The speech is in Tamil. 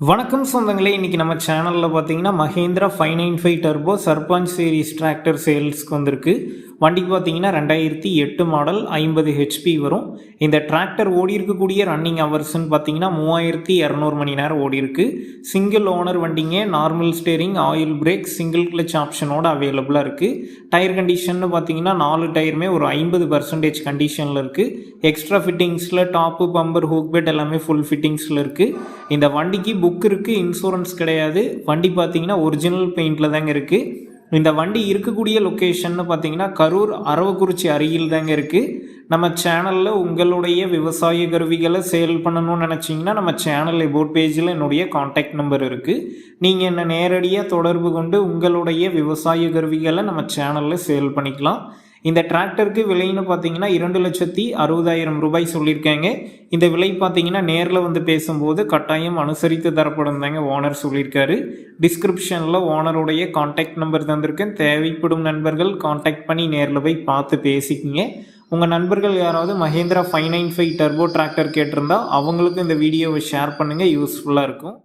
வணக்கம் சொந்தங்களே இன்றைக்கி நம்ம சேனலில் பார்த்தீங்கன்னா Mahindra five nine five turbo Sarpanch series tractor சேல்ஸ்க்கு வந்திருக்கு. வண்டிக்கு பார்த்தீங்கன்னா ரெண்டாயிரத்தி எட்டு மாடல் ஐம்பது ஹெச்பி வரும். இந்த டிராக்டர் ஓடி இருக்கக்கூடிய ரன்னிங் ஹவர்ஸ்னு பார்த்தீங்கன்னா மூவாயிரத்தி இரநூறு மணி நேரம் ஓடி இருக்கு. சிங்கிள் ஓனர் வண்டிங்க normal steering oil brake single clutch ஆப்ஷனோட அவைலபிளாக இருக்குது டயர் கண்டிஷன்னு பார்த்தீங்கன்னா நாலு டயருமே ஒரு ஐம்பது பர்சன்டேஜ் கண்டிஷனில் இருக்குது எக்ஸ்ட்ரா ஃபிட்டிங்ஸில் டாப்பு பம்பர் ஹூக் பெட் எல்லாமே ஃபுல் ஃபிட்டிங்ஸில் இருக்குது இந்த வண்டிக்கு புக் இருக்குது இன்சூரன்ஸ் கிடையாது. வண்டி பார்த்தீங்கன்னா ஒரிஜினல் பெயிண்டில் தாங்க இருக்குது இந்த வண்டி இருக்கக்கூடிய லொக்கேஷன்னு பார்த்தீங்கன்னா கரூர் அரவக்குறிச்சி அருகில் தாங்க இருக்குது நம்ம சேனலில் உங்களுடைய விவசாய கருவிகளை சேல் பண்ணணும்னு நினச்சிங்கன்னா நம்ம சேனல் எபோட் பேஜில் என்னுடைய காண்டாக்ட் நம்பர் இருக்குது நீங்கள் என்னை நேரடியாக தொடர்பு கொண்டு உங்களுடைய விவசாய கருவிகளை நம்ம சேனலில் சேல் பண்ணிக்கலாம். இந்த டிராக்டருக்கு விலைன்னு பார்த்தீங்கன்னா இரண்டு லட்சத்தி அறுபதாயிரம் ரூபாய் சொல்லியிருக்காங்க. இந்த விலை பார்த்தீங்கன்னா நேரில் வந்து பேசும்போது கட்டாயம் அனுசரித்து தரப்படும் தாங்க ஓனர் சொல்லியிருக்காரு. டிஸ்கிரிப்ஷனில் ஓனருடைய காண்டாக்ட் நம்பர் தந்திருக்கேன். தேவைப்படும் நண்பர்கள் காண்டாக்ட் பண்ணி நேரில் போய் பார்த்து பேசிக்கிங்க. உங்கள் நண்பர்கள் யாராவது Mahindra five nine five turbo tractor கேட்டிருந்தா அவங்களுக்கும் இந்த வீடியோவை ஷேர் பண்ணுங்கள் யூஸ்ஃபுல்லாக இருக்கும்.